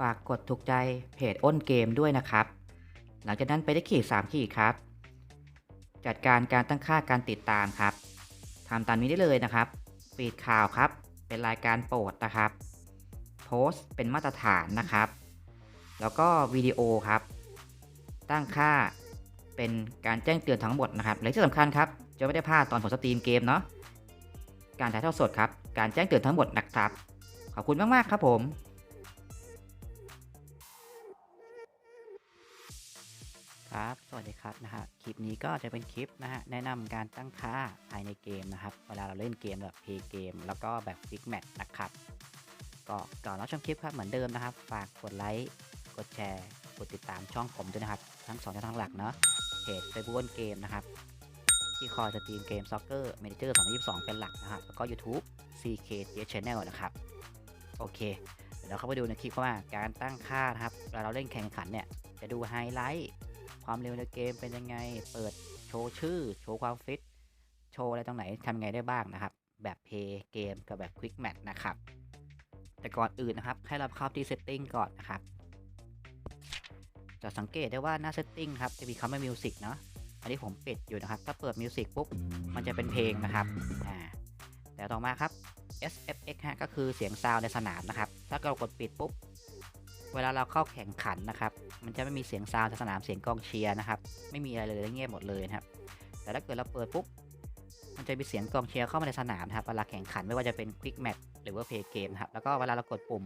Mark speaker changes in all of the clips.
Speaker 1: ฝากกดถูกใจเพจอ้นเกมด้วยนะครับ หลังจากนั้นไปได้ขีด3ขีดครับ จัดการการตั้งค่าการติดตามครับทำตามนี้ได้เลยนะครับฟีดข่าวครับ เป็นรายการโปรดนะครับ โพสเป็นมาตรฐานนะครับ แล้วก็วิดีโอครับ ตั้งค่าเป็นการแจ้งเตือนทั้งหมดนะครับและที่สำคัญครับ จะไม่ได้พลาดตอนผมสตรีมเกมเนาะการถ่ายทอดสดครับ การแจ้งเตือนทั้งหมดนะครับ ขอบคุณมาก ๆ ครับผม
Speaker 2: ครับ สวัสดีครับนะฮะคลิปนี้ก็จะเป็นคลิปนะฮะแนะนำการตั้งค่าภายในเกมนะครับ เวลาเราเล่นเกมแบบเพย์เกมแล้วก็แบบฟิกแมทนะครับ ก็ก่อนรับชมคลิปครับเหมือนเดิมนะครับ ฝากกดไลค์ กดแชร์ กดติดตามช่องผมด้วยนะครับ ทั้งสองช่องทางหลักเนาะ เพจเฟซบุ๊กเกมนะครับ ที่คอยสตรีมเกมซ็อกเกอร์เมนเจอร์2022 เป็นหลักนะครับ แล้วก็ YouTube CK Channel นะครับ โอเค เดี๋ยวเราเข้าไปดูในคลิปว่าการตั้งค่านะครับเวลาเราเล่นแข่งขันเนี่ย จะดูไฮไลท์ ความเร็วในเกมเป็นยังไง เปิดโชว์ชื่อ โชว์ความฟิต โชว์อะไรตรงไหนทำยังไงได้บ้างนะครับ แบบเพย์เกมกับแบบควิกแมทนะครับ แต่ก่อนอื่นนะครับ ให้เราเข้าที่ setting ก่อนนะครับ จะสังเกตได้ว่าหน้า setting ครับจะมีคำว่า music เนาะ อันนี้ผมปิดอยู่นะครับ ถ้าเปิด music ปุ๊บ มันจะเป็นเพลงนะครับ อ่า แต่ต่อมาครับ SFX ฮะก็คือเสียงซาวในสนามนะครับ ถ้าเรากดปิดปุ๊บ เวลาเราเข้าแข่งขันนะครับ มันจะไม่มีเสียงซาวในสนามเสียงกองเชียร์นะครับ ไม่มีอะไรเลยเงียบหมดเลยนะครับ แต่ถ้าเกิดเราเปิดปุ๊บ มันจะมีเสียงกองเชียร์เข้ามาในสนามครับเวลาแข่งขันไม่ว่าจะเป็นควิกแมทหรือว่าเพย์เกมครับ แล้วก็เวลาเรากดปุ่ม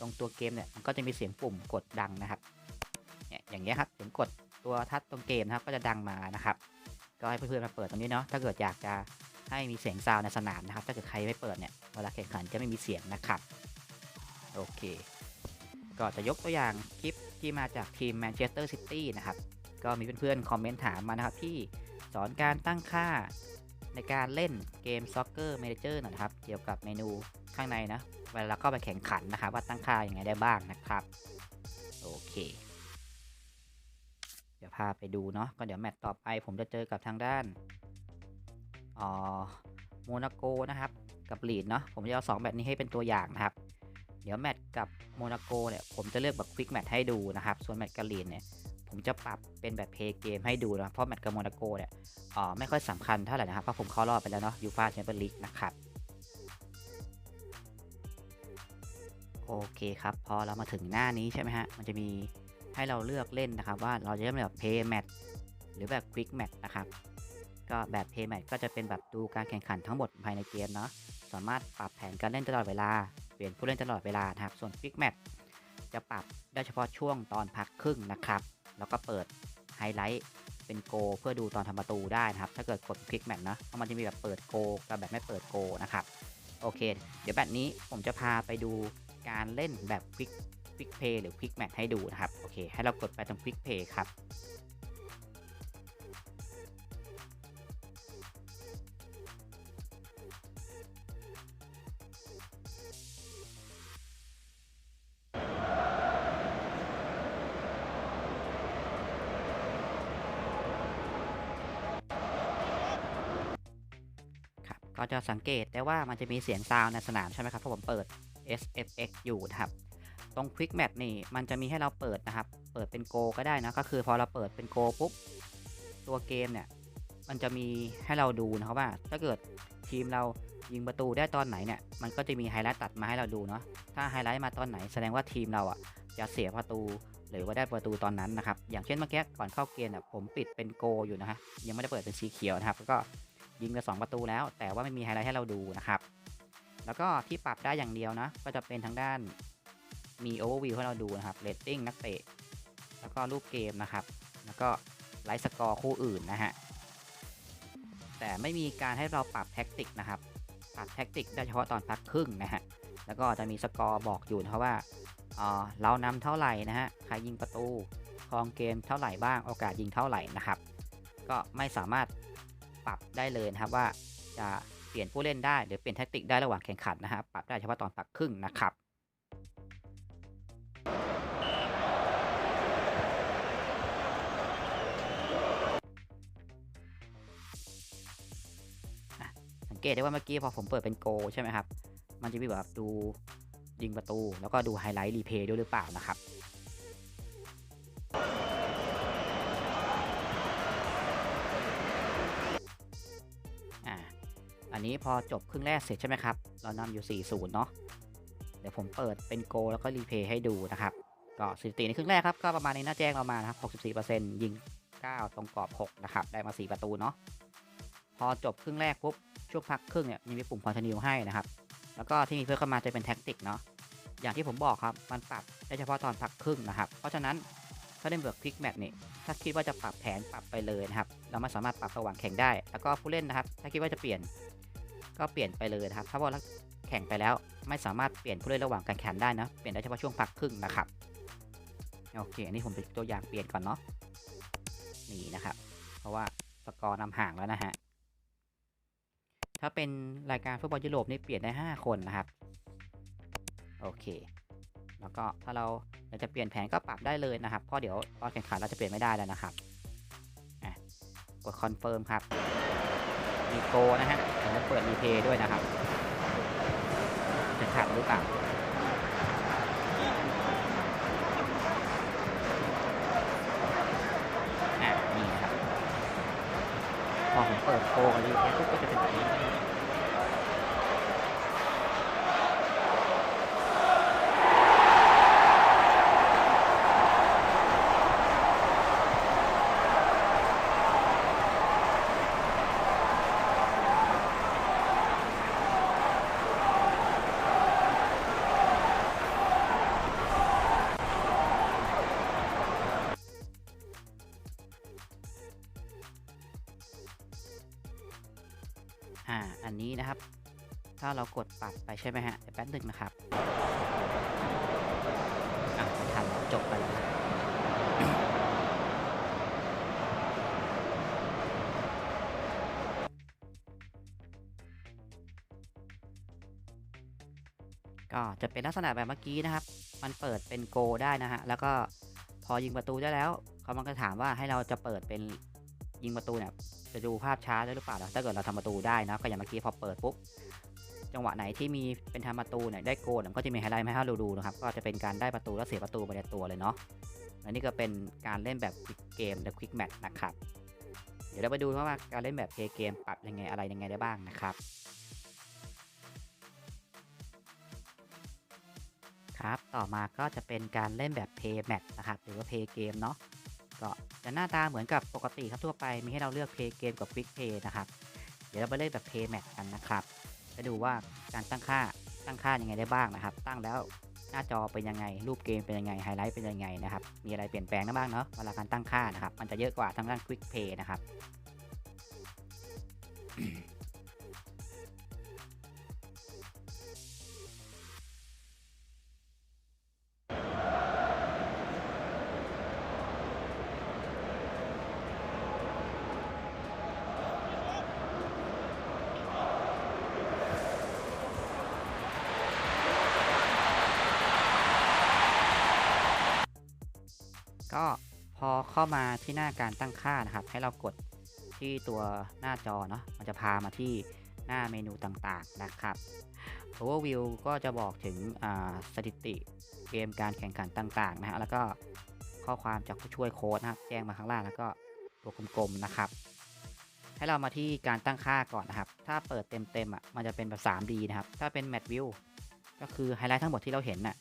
Speaker 2: ตรงตัวเกมเนี่ย มันก็จะมีเสียงปุ่มกดดังนะครับ เนี่ยอย่างเงี้ยครับ เสียงกดตัวทัดตรงเกมนะครับ ก็จะดังมานะครับ ก็ให้เพื่อนๆมาเปิดตรงนี้เนาะ ถ้าเกิดอยากจะให้มีเสียงซาวในสนามนะครับ ถ้าเกิดใครไม่เปิดเนี่ย เวลาแข่งขันจะไม่มีเสียงนะครับ โอเค ก็จะยกตัวอย่างคลิปที่มาจากทีมแมนเชสเตอร์ซิตี้นะครับ ก็มีเพื่อนๆคอมเมนต์ถามมานะครับที่สอนการตั้งค่าในการเล่นเกมซ็อกเกอร์เมเจอร์นะครับ เกี่ยวกับเมนูข้างในนะ เวลาเราเข้าไปแข่งขันนะครับ ว่าตั้งค่ายังไงได้บ้างนะครับ โอเค เดี๋ยวพาไปดูเนาะก็เดี๋ยวแมตต์ต่อไปผมจะเจอกับทางด้านอ๋อโมนาโกนะครับ กับลีดเนาะผมจะเอาสองแบบนี้ให้เป็นตัวอย่างนะครับ ดี๋ยวแมตช์กับโมนาโกเนี่ยผมจะเลือกแบบควิกแมตช์ให้ดูนะครับ ส่วนแมตช์กับลีนเนี่ยผมจะปรับเป็นแบบเพย์เกมให้ดูนะเพราะแมตช์กับโมนาโกเนี่ยอ๋อไม่ค่อยสำคัญเท่าไหร่นะครับเพราะผมเข้ารอบไปแล้วเนาะยูฟาแชมเปี้ยนลีกนะครับโอเคครับ พอเรามาถึงหน้านี้ใช่ไหมฮะ มันจะมีให้เราเลือกเล่นนะครับ ว่าเราจะเล่นแบบเพย์แมตช์หรือแบบควิกแมตช์นะครับ ก็แบบเพย์แมตช์ก็จะเป็นแบบดูการแข่งขันทั้งหมดภายในเกมเนาะสามารถปรับแผนการเล่นตลอดเวลา ปลี่ยนผู้เล่นตลอดเวลานะครับ ส่วน Quick Match จะปรับได้เฉพาะช่วงตอนพักครึ่งนะครับ แล้วก็เปิดไฮไลท์เป็นโก เพื่อดูตอนทำประตูได้นะครับ ถ้าเกิดกด Quick Match นะเพราะมันจะมีแบบเปิดโกกับแบบไม่เปิดโกนะครับ โอเค เดี๋ยวแบบนี้ผมจะพาไปดูการเล่นแบบ Quick Quick Play หรือ Quick Match ให้ดูนะครับ โอเค ให้เรากดไปตรง Quick Play ครับครับ สังเกตได้ว่ามันจะมีเสียงซาวในสนามใช่ไหมครับเพราะผมเปิด SFX อยู่นะครับตรง Quick Match นี่มันจะมีให้เราเปิดนะครับ เปิดเป็นโกก็ได้นะก็คือพอเราเปิดเป็นโกปุ๊บตัวเกมเนี่ยมันจะมีให้เราดูนะครับว่า ถ้าเกิดทีมเรายิงประตูได้ตอนไหนเนี่ยมันก็จะมีไฮไลท์ตัดมาให้เราดูเนาะถ้าไฮไลท์มาตอนไหนแสดงว่าทีมเราอะจะเสียประตูหรือว่าได้ประตูตอนนั้นนะครับ อย่างเช่นเมื่อกี้ก่อนเข้าเกมเนี่ยผมปิดเป็นโกอยู่นะฮะยังไม่ได้เปิดเป็นสีเขียวนะครับ ก็ ยิงไปสองประตูแล้ว แต่ว่าไม่มีไฮไลท์ให้เราดูนะครับ แล้วก็ที่ปรับได้อย่างเดียวนะ ก็จะเป็นทางด้านมีโอเวอร์วิวให้เราดูนะครับเรตติ้งนักเตะ แล้วก็รูปเกมนะครับ แล้วก็ไลฟ์สกอร์คู่อื่นนะฮะ แต่ไม่มีการให้เราปรับแท็กติกนะครับ ปรับแท็กติกได้เฉพาะตอนพักครึ่งนะฮะ แล้วก็จะมีสกอร์บอกอยู่นะครับว่าเออเรานำเท่าไหร่นะฮะ ใครยิงประตู ครองเกมเท่าไหร่บ้าง โอกาสยิงเท่าไหร่นะครับ ก็ไม่สามารถ ปรับได้เลยนะครับว่าจะเปลี่ยนผู้เล่นได้หรือเปลี่ยนแท็กติกได้ระหว่างแข่งขันนะครับปรับได้เฉพาะตอนพักครึ่งนะครับสังเกตได้ว่าเมื่อกี้พอผมเปิดเป็นโกใช่ไหมครับ มันจะมีแบบดูยิงประตู แล้วก็ดูไฮไลท์รีเพย์ด้วยหรือเปล่านะครับ นนี้พอจบครึ่งแรกเสร็จใช่ไหมครับ เรานำอยู่ 4-0 เนาะเดี๋ยวผมเปิดเป็นโกแล้วก็รีเพย์ให้ดูนะครับ ก็สถิติในครึ่งแรกครับ ก็ประมาณนี้น่าแจ้งเรามานะครับ 64%ยิง 9 ตรงกรอบ 6 นะครับ ได้มา 4 ประตูเนาะ พอจบครึ่งแรกปุ๊บ ช่วงพักครึ่งเนี่ยมีปุ่ม continue ให้นะครับ แล้วก็ที่มีเพิ่มเข้ามาจะเป็นแท็กติกเนาะ อย่างที่ผมบอกครับ มันปรับได้เฉพาะตอนพักครึ่งนะครับ เพราะฉะนั้นถ้าเล่นเบิร์กพลิกแมตช์นี่ถ้าคิดว่าจะปรับแผนปรับไปเลยนะครับ เราไม่สามารถปรับระหว่างแข่งได้ แล้วก็ผู้เล่นนะครับ ถ้าคิดว่าจะเปลี่ยน ก็เปลี่ยนไปเลยนะครับ ถ้าว่าแข่งไปแล้วไม่สามารถเปลี่ยนผู้เล่นระหว่างการแข่งได้นะ เปลี่ยนได้เฉพาะช่วงพักครึ่งนะครับ โอเค อันนี้ผมเป็นตัวอย่างเปลี่ยนก่อนเนาะ นี่นะครับ เพราะว่าสกอร์นำห่างแล้วนะฮะ ถ้าเป็นรายการฟุตบอลยุโรปนี่เปลี่ยนได้ 5 คนนะครับ โอเค แล้วก็ถ้าเราอยากจะเปลี่ยนแผนก็ปรับได้เลยนะครับ เพราะเดี๋ยวตอนแข่งขันเราจะเปลี่ยนไม่ได้แล้วนะครับกดคอนเฟิร์มครับ มีโกนะฮะผมจะเปิดรีเพย์ด้วยนะครับ จะขัดหรือเปล่าอะนี่ครับพอผมเปิดโกกับรีเพย์ปุ๊บก็จะเป็นแบบนี้ อ่าอันนี้นะครับ ถ้าเรากดปรับไปใช่ไหมฮะเดี๋ยวแป๊บหนึ่งนะครับอะไม่ทันจบไปแล้วก็จะเป็นลักษณะแบบเมื่อกี้นะครับ มันเปิดเป็นโกได้นะฮะ แล้วก็พอยิงประตูได้แล้วเขามันก็ถามว่าให้เราจะเปิดเป็นยิงประตูเนี่ย จะดูภาพช้าได้หรือเปล่าล่ะถ้าเกิดเราทำประตูได้นะก็อย่างเมื่อกี้พอเปิดปุ๊บจังหวะไหนที่มีเป็นทำประตูเนี่ยได้โกลเนี่ยก็จะมีไฮไลท์มาให้เราดูนะครับก็จะเป็นการได้ประตูและเสียประตูไปในตัวเลยเนาะและนี่ก็เป็นการเล่นแบบควิกเกม The Quick Match นะครับเดี๋ยวเราไปดูว่าการเล่นแบบเพย์เกมปรับยังไงอะไรยังไงได้บ้างนะครับครับต่อมาก็จะเป็นการเล่นแบบ Play Match นะครับหรือว่า Play Game เนาะ ก็จะหน้าตาเหมือนกับปกติครับทั่วไปมีให้เราเลือก Play Game กับ Quick Play นะครับ เดี๋ยวเราไปเล่นแบบ Play Match กันนะครับจะดูว่าการตั้งค่าตั้งค่ายังไงได้บ้างนะครับ ตั้งแล้วหน้าจอเป็นยังไง รูปเกมเป็นยังไงไฮไลท์เป็นยังไงนะครับ มีอะไรเปลี่ยนแปลงบ้างเนาะเวลาการตั้งค่านะครับ มันจะเยอะกว่าทางด้าน Quick Play นะครับ เข้ามาที่หน้าการตั้งค่านะครับ ให้เรากดที่ตัวหน้าจอเนาะมันจะพามาที่หน้าเมนูต่างๆนะครับ Overview ก็จะบอกถึงสถิติเกมการแข่งขันต่างๆนะฮะแล้วก็ข้อความจากผู้ช่วยโค้ดนะครับแจ้งมาข้างล่างแล้วก็ตัวกลมๆนะครับ ให้เรามาที่การตั้งค่าก่อนนะครับ ถ้าเปิดเต็มๆอะมันจะเป็นแบบ 3D นะครับ ถ้าเป็น Map View ก็คือไฮไลท์ทั้งหมดที่เราเห็นน่ะ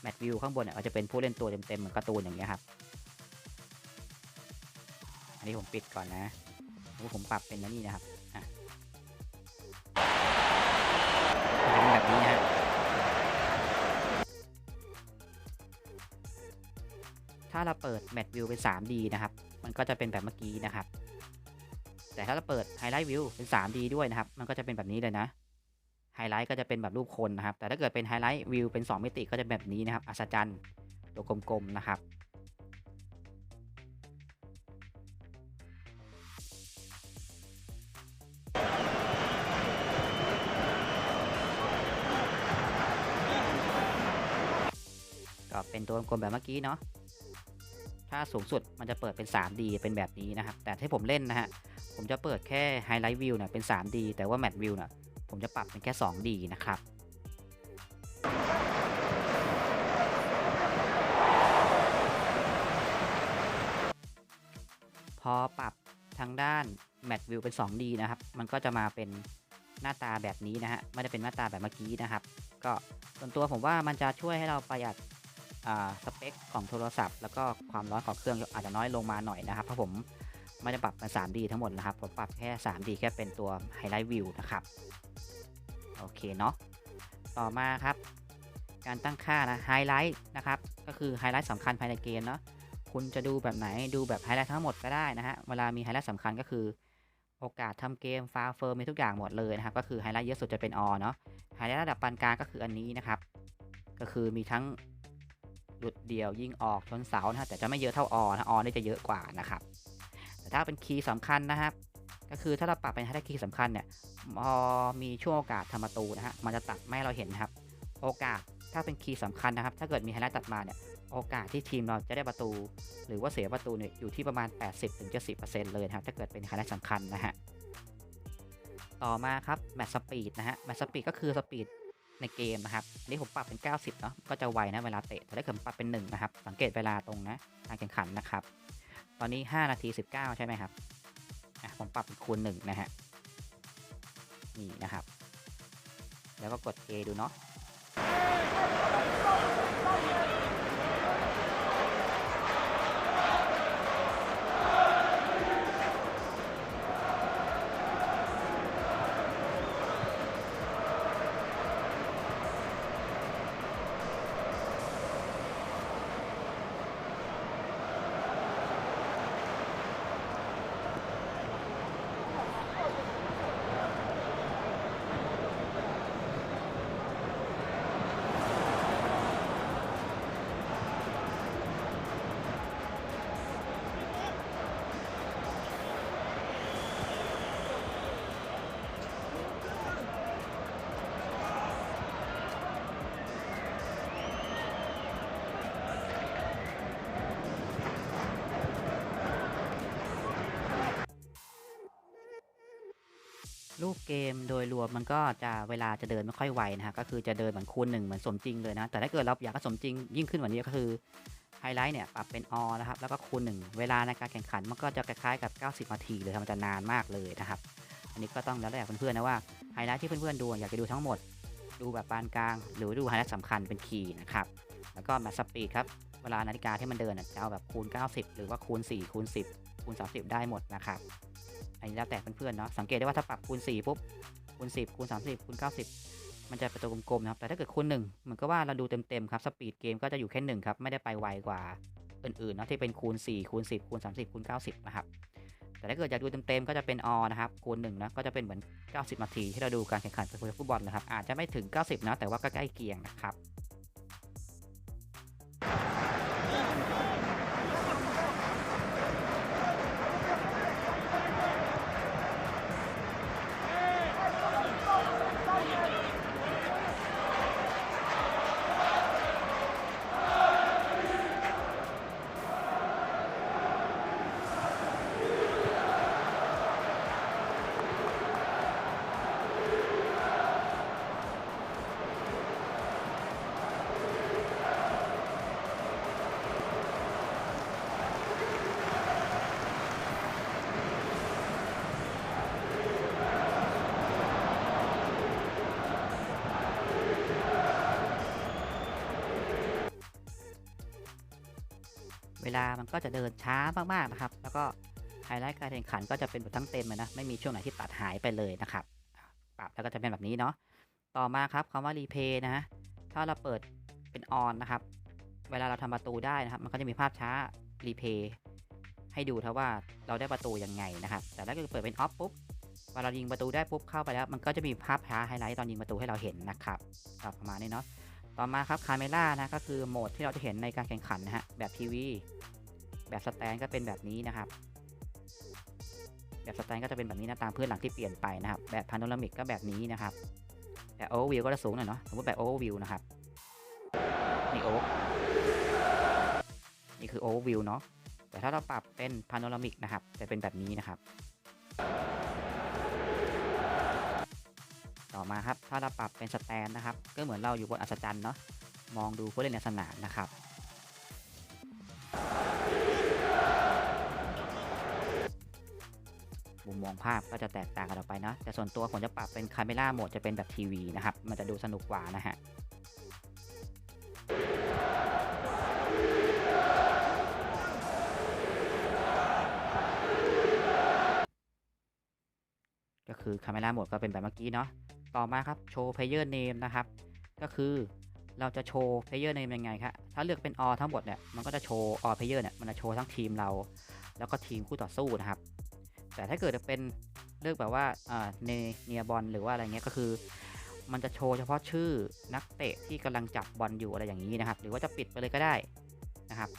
Speaker 2: แมทวิวข้างบนเนี่ยจะเป็นผู้เล่นตัวเต็มๆเหมือนการ์ตูนอย่างเงี้ยครับ อันนี้ผมปิดก่อนนะแล้วผมปรับเป็นนี่นะครับอะเป็นแบบนี้นะฮะถ้าเราเปิดแมทวิวเป็น 3D นะครับ มันก็จะเป็นแบบเมื่อกี้นะครับ แต่ถ้าเราเปิดไฮไลท์วิวเป็น 3D ด้วยนะครับ มันก็จะเป็นแบบนี้เลยนะ ไฮไลท์ก็จะเป็นแบบรูปคนนะครับ แต่ถ้าเกิดเป็นไฮไลท์วิวเป็น 2 มิติก็จะแบบนี้นะครับ อัศจรรย์ ตัวกลมๆนะครับ ก็เป็นตัวกลมแบบเมื่อกี้เนาะถ้าสูงสุดมันจะเปิดเป็น 3D เป็นแบบนี้นะครับ แต่ที่ผมเล่นนะฮะ ผมจะเปิดแค่ไฮไลท์วิวเนี่ยเป็น 3D แต่ว่าแมทวิวเนี่ยผมจะปรับเป็นแค่ 2D นะครับพอปรับทางด้าน Match View เป็น 2D นะครับ มันก็จะมาเป็นหน้าตาแบบนี้นะฮะ ไม่ได้เป็นหน้าตาแบบเมื่อกี้นะครับ ก็ส่วนตัวผมว่ามันจะช่วยให้เราประหยัด สเปคของโทรศัพท์ แล้วก็ความร้อนของเครื่องอาจจะน้อยลงมาหน่อยนะครับเพราะผมไม่ได้ปรับเป็น 3D ทั้งหมดนะครับ ผมปรับแค่ 3D แค่เป็นตัว Highlight View นะครับ โอเคเนาะ ต่อมาครับ การตั้งค่านะ Highlight นะครับ ก็คือ Highlight สำคัญภายในเกมเนาะ คุณจะดูแบบไหน ดูแบบไฮไลท์ทั้งหมดก็ได้นะฮะ เวลามีไฮไลท์สำคัญก็คือ โอกาสทำเกมฟาเฟิร์มมีทุกอย่างหมดเลยนะครับ ก็คือไฮไลท์เยอะสุดจะเป็นออเนาะ ไฮไลท์ระดับปานกลางก็คืออันนี้นะครับ ก็คือมีทั้ง เดียวยิงออกชนเสานะฮะแต่จะไม่เยอะเท่าออนะออนี่จะเยอะกว่านะครับแต่ถ้าเป็นคีย์สำคัญนะครับก็คือถ้าเราปรับเป็นไฮไลท์คีย์สำคัญเนี่ยพอมีช่วงโอกาสทำประตูนะฮะมันจะตัดไม่ให้เราเห็นนะครับ โอกาสถ้าเป็นคีย์สำคัญนะครับ ถ้าเกิดมีไฮไลท์ตัดมาเนี่ยโอกาสที่ทีมเราจะได้ประตู หรือว่าเสียประตูเนี่ยอยู่ที่ประมาณ 80-70%เลยนะครับถ้าเกิดเป็นไฮไลท์สำคัญนะฮะต่อมาครับแมตช์สปีดนะฮะแมตช์สปีดก็คือสปีด ในเกมนะครับนี่ผมปรับเป็น 90เนาะก็จะไวนะเวลาเตะแต่ถ้าเกิดผมปรับเป็น1นะครับสังเกตเวลาตรงนะการแข่งขันนะครับ ตอนนี้ 5 นาที 19 ใช่ไหมครับอะผมปรับเป็นคูณ1นะฮะนี่นะครับ แล้วก็กด A ดูเนาะ รูปเกมโดยรวมมันก็จะเวลาจะเดินไม่ค่อยไวนะฮะก็คือจะเดินเหมือนคูณหนึ่งเหมือนสมจริงเลยนะแต่ถ้าเกิดเราอยากให้สมจริงยิ่งขึ้นกว่านี้ก็คือไฮไลท์เนี่ยปรับเป็นอนะครับแล้วก็คูณหนึ่งเวลาในการแข่งขันมันก็จะคล้ายๆกับ 90นาทีเลยมันจะนานมากเลยนะครับอันนี้ก็ต้องแล้วแต่เพื่อนๆนะว่าไฮไลท์ที่เพื่อนๆดูอยากจะดูทั้งหมด ดูแบบปานกลาง หรือดูไฮไลท์สำคัญเป็นคีย์นะครับแล้วก็แมทสปีดครับเวลานาฬิกาที่มันเดินจะเอาแบบคูณ 90 หรือว่าคูณ 4 คูณ 10 คูณ 30 ได้หมดนะครับ อันนี้แล้วแต่เพื่อนๆเนาะสังเกตได้ว่าถ้าปรับคูณ4ปุ๊บคูณ10คูณ30คูณ90 มันจะเป็นตัวกลมๆนะครับแต่ถ้าเกิดคูณ1เหมือนกับว่าเราดูเต็มๆครับสปีดเกมก็จะอยู่แค่1ครับไม่ได้ไปไวกว่าอื่นๆเนาะที่เป็นคูณ4คูณ10คูณ30คูณ90นะครับแต่ถ้าเกิดอยากดูเต็มๆก็จะเป็นอนะครับคูณ1นะก็จะเป็นเหมือน 90 นาทีที่เราดูการแข่งขันฟุตบอลนะครับอาจจะไม่ถึง 90 นะแต่ว่าก็ใกล้เคียงนะครับ ก็จะเดินช้ามากๆนะครับ แล้วก็ไฮไลท์การแข่งขันก็จะเป็นแบบทั้งเต็มเลยนะ ไม่มีช่วงไหนที่ตัดหายไปเลยนะครับปรับแล้วก็จะเป็นแบบนี้เนาะ ต่อมาครับคำว่ารีเพย์นะฮะ ถ้าเราเปิดเป็นออนนะครับ เวลาเราทำประตูได้นะครับ มันก็จะมีภาพช้ารีเพย์ให้ดูครับว่าเราได้ประตูยังไงนะครับ แต่ถ้าเกิดเปิดเป็นออฟปุ๊บเวลาเรายิงประตูได้ปุ๊บเข้าไปแล้ว มันก็จะมีภาพช้าไฮไลท์ตอนยิงประตูให้เราเห็นนะครับก็ประมาณนี้เนาะ ต่อมาครับคาเมล่านะ ก็คือโหมดที่เราจะเห็นในการแข่งขันนะฮะ แบบทีวี แบบสแตนก็เป็นแบบนี้นะครับ แบบสแตนก็จะเป็นแบบนี้นะตามพื้นหลังที่เปลี่ยนไปนะครับ แบบพาโนรามิกก็แบบนี้นะครับแบบโอเวอร์วิวก็จะสูงหน่อยเนาะสมมติแบบโอเวอร์วิวนะครับนี่โอนี่คือโอเวอร์วิวเนาะแต่ถ้าเราปรับเป็นพาโนรามิกนะครับจะเป็นแบบนี้นะครับ ต่ออมาครับถ้าเราปรับเป็นสแตนนะครับ ก็เหมือนเราอยู่บนอัศจรรย์เนาะมองดูผู้เล่นในสนามนะครับ มุมมองภาพก็จะแตกต่างกันออกไปนะแต่ส่วนตัวผมจะปรับเป็นคาเมล่าโหมดจะเป็นแบบทีวีนะครับ มันจะดูสนุกกว่านะฮะก็คือ Camera Mode ก็เป็นแบบเมื่อกี้เนาะต่อมาครับโชว์ Player Name นะครับ ก็คือเราจะโชว์ Player Name ยังไงครับถ้าเลือกเป็น All ทั้งหมดเนี่ยมันก็จะโชว์ All Player เนี่ยมันจะโชว์ทั้งทีมเรา แล้วก็ทีมคู่ต่อสู้นะครับ แต่ถ้าเกิดเป็นเลือกแบบว่าเนเนียบอลหรือว่าอะไรเงี้ยก็คือ มันจะโชว์เฉพาะชื่อนักเตะที่กำลังจับบอลอยู่อะไรอย่างนี้นะครับ หรือว่าจะปิดไปเลยก็ได้นะครับ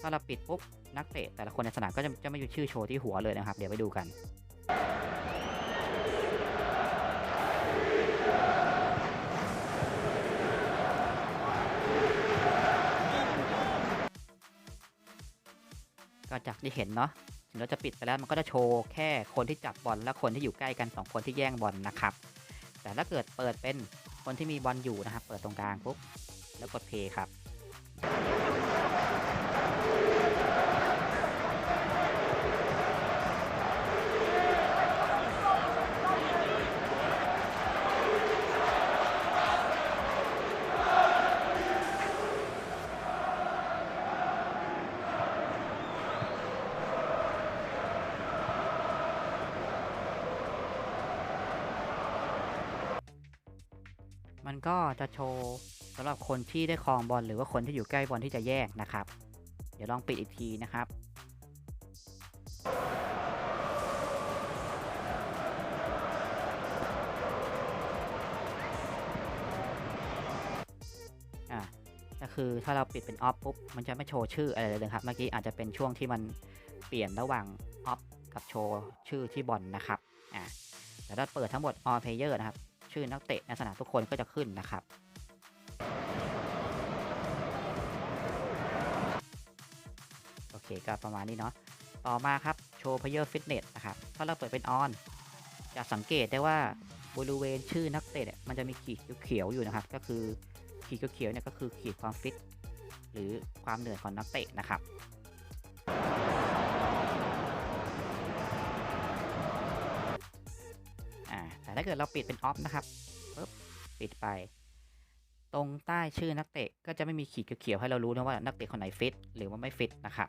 Speaker 2: ถ้าเราปิดปุ๊บนักเตะแต่ละคนในสนามก็จะจะไม่มีชื่อโชว์ที่หัวเลยนะครับ เดี๋ยวไปดูกันก็จากที่เห็นเนาะ ถึงเราจะปิดไปแล้วมันก็จะโชว์แค่คนที่จับบอลและคนที่อยู่ใกล้กัน 2 คนที่แย่งบอลนะครับ แต่ถ้าเกิดเปิดเป็นคนที่มีบอลอยู่นะครับ เปิดตรงกลางปุ๊บแล้วกดเพย์ครับ ก็จะโชว์สำหรับคนที่ได้ครองบอลหรือว่าคนที่อยู่ใกล้บอลที่จะแยกนะครับ เดี๋ยวลองปิดอีกทีนะครับอะก็คือถ้าเราปิดเป็นออฟปุ๊บมันจะไม่โชว์ชื่ออะไรเลยนะครับ เมื่อกี้อาจจะเป็นช่วงที่มันเปลี่ยนระหว่างออฟกับโชว์ชื่อที่บอลนะครับอะแต่ถ้าเปิดทั้งหมด all player นะครับ ชื่อนักเตะในสนามทุกคนก็จะขึ้นนะครับโอเคก็ประมาณนี้เนาะต่อมาครับโชว์ player fitness นะครับถ้าเราเปิดเป็น on จะสังเกตได้ว่าบริเวณชื่อนักเตะเนี่ยมันจะมีขีดเขียวๆอยู่นะครับ ก็คือขีดเขียวๆเนี่ยก็คือขีดความฟิตหรือความเหนื่อยของนักเตะนะครับ แต่ถ้าเกิดเราปิดเป็นออฟนะครับปึ๊บปิดไป ตรงใต้ชื่อนักเตะก็จะไม่มีขีดเขียวให้เรารู้นะว่านักเตะคนไหนฟิตหรือว่าไม่ฟิตนะครับ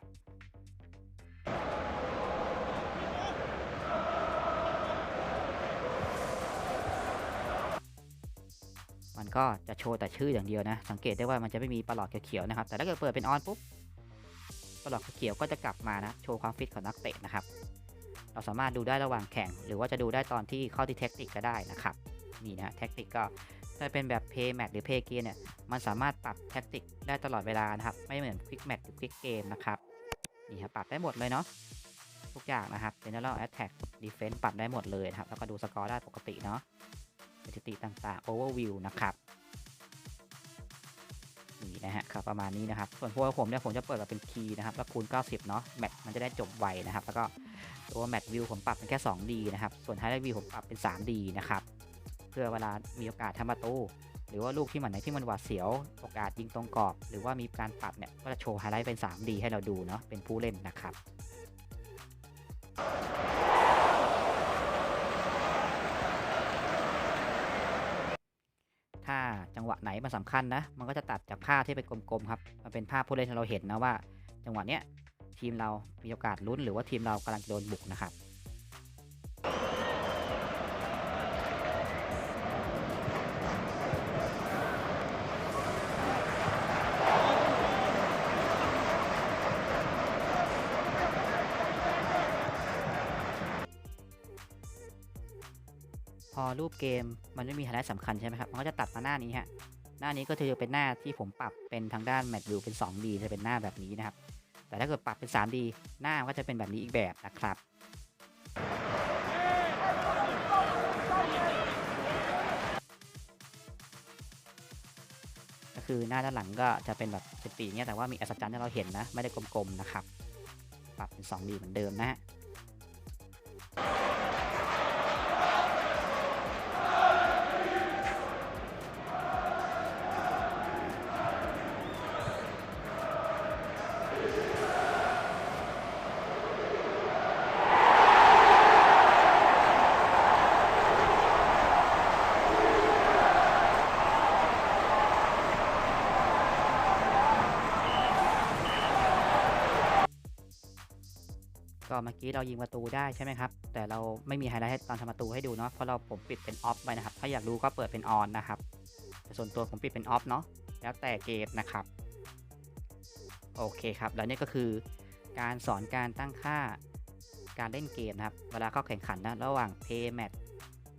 Speaker 2: มันก็จะโชว์แต่ชื่ออย่างเดียวนะ สังเกตได้ว่ามันจะไม่มีประหลอดเขียวๆนะครับ แต่ถ้าเกิดเปิดเป็นออนปุ๊บประหลอดเขียวก็จะกลับมานะ โชว์ความฟิตของนักเตะนะครับ เราสามารถดูได้ระหว่างแข่ง หรือว่าจะดูได้ตอนที่เข้าที่แท็กติกก็ได้นะครับนี่นะแท็กติกก็ถ้าเป็นแบบเพย์แมทหรือเพย์เกมเนี่ยมันสามารถปรับแท็กติกได้ตลอดเวลานะครับ ไม่เหมือนควิกแมทหรือควิกเกมนะครับนี่ครับปรับได้หมดเลยเนาะทุกอย่างนะครับ General Attack Defense ปรับได้หมดเลยนะครับแล้วก็ดูสกอร์ได้ปกติเนาะสถิติต่างๆ Overview นะครับนี่นะฮะครับประมาณนี้นะครับ ส่วนพวกผมเนี่ยผมจะเปิดแบบเป็นคีย์นะครับแล้วคูณ 90 เนาะแมตช์มันจะได้จบไวนะครับ แล้วก็ ตัวแมตช์วิวผมปรับเป็นแค่ 2D นะครับ ส่วนไฮไลท์วิวผมปรับเป็น 3D นะครับ เพื่อเวลามีโอกาสทำประตู หรือว่าลูกที่มันไหนที่มันหวาดเสียว โอกาสยิงตรงกรอบ หรือว่ามีการปรับเนี่ย ก็จะโชว์ไฮไลท์เป็น 3D ให้เราดูเนาะ เป็นผู้เล่นนะครับถ้าจังหวะไหนมันสำคัญนะ มันก็จะตัดจากภาพที่เป็นกลมๆครับ มันเป็นภาพผู้เล่นที่เราเห็นนะว่า จังหวะเนี้ย ทีมเรามีโอกาสลุ้นหรือว่าทีมเรากำลังจะโดนบุกนะครับพอรูปเกมมันไม่มีไฮไลท์สำคัญใช่ไหมครับ มันก็จะตัดมาหน้านี้ฮะ หน้านี้ก็จะเป็นหน้าที่ผมปรับเป็นทางด้านแมทวิวเป็น 2D จะเป็นหน้าแบบนี้นะครับ แต่ถ้าเกิดปรับเป็น 3D หน้าก็จะเป็นแบบนี้อีกแบบนะครับก็คือหน้าด้านหลังก็จะเป็นแบบสตรีเนี้ยแต่ว่ามีอัศจรรย์ที่เราเห็นนะ ไม่ได้กลมๆนะครับ ปรับเป็น 2D เหมือนเดิมนะฮะ ก็เมื่อกี้เรายิงประตูได้ใช่ไหมครับ แต่เราไม่มีไฮไลท์ตอนทำประตูให้ดูเนาะเพราะเราผมปิดเป็นออฟไว้นะครับ ถ้าอยากดูก็เปิดเป็นออนนะครับแต่ส่วนตัวผมปิดเป็นออฟเนาะแล้วแต่เกมนะครับโอเคครับ แล้วนี่ก็คือการสอนการตั้งค่าการเล่นเกมนะครับ เวลาเข้าแข่งขันนะระหว่าง Play Match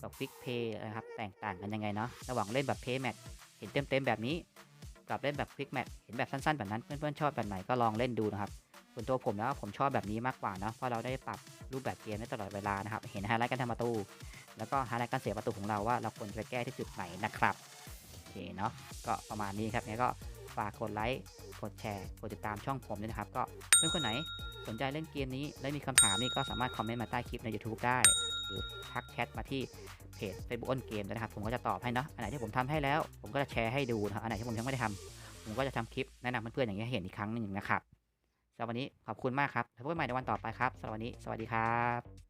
Speaker 2: กับ Quick Play นะครับแตกต่างกันยังไงเนาะระหว่างเล่นแบบ Play Match เห็นเต็มๆแบบนี้ กับเล่นแบบ Quick Match เห็นแบบสั้นๆแบบนั้นเพื่อนๆชอบแบบไหนก็ลองเล่นดูนะครับ ส่วนตัวผมแล้วผมชอบแบบนี้มากกว่านะเพราะเราได้ปรับรูปแบบเกมได้ตลอดเวลานะครับ เห็นไฮไลท์การทำประตู แล้วก็ไฮไลท์การเสียประตูของเราว่าเราควรจะแก้ที่จุดไหนนะครับโอเคเนาะก็ประมาณนี้ครับงั้นก็ฝากกดไลค์กดแชร์กดติดตามช่องผมด้วยนะครับ ก็เพื่อนคนไหนสนใจเล่นเกมนี้ และมีคำถามนี่ก็สามารถคอมเมนต์มาใต้คลิปใน YouTube ได้ หรือทักแชทมาที่เพจ Facebook อ้นเกมนะครับ ผมก็จะตอบให้เนาะอันไหนที่ผมทำให้แล้ว ผมก็จะแชร์ให้ดูนะครับอันไหนที่ผมยังไม่ได้ทำผมก็จะทำคลิปแนะนำเพื่อนๆอย่างนี้ให้เห็นอีกครั้งหนึ่งนะครับ สำหรับวันนี้ขอบคุณมากครับแล้วพบกันใหม่ในวันต่อไปครับสำหรับวันนี้ สวัสดีครับ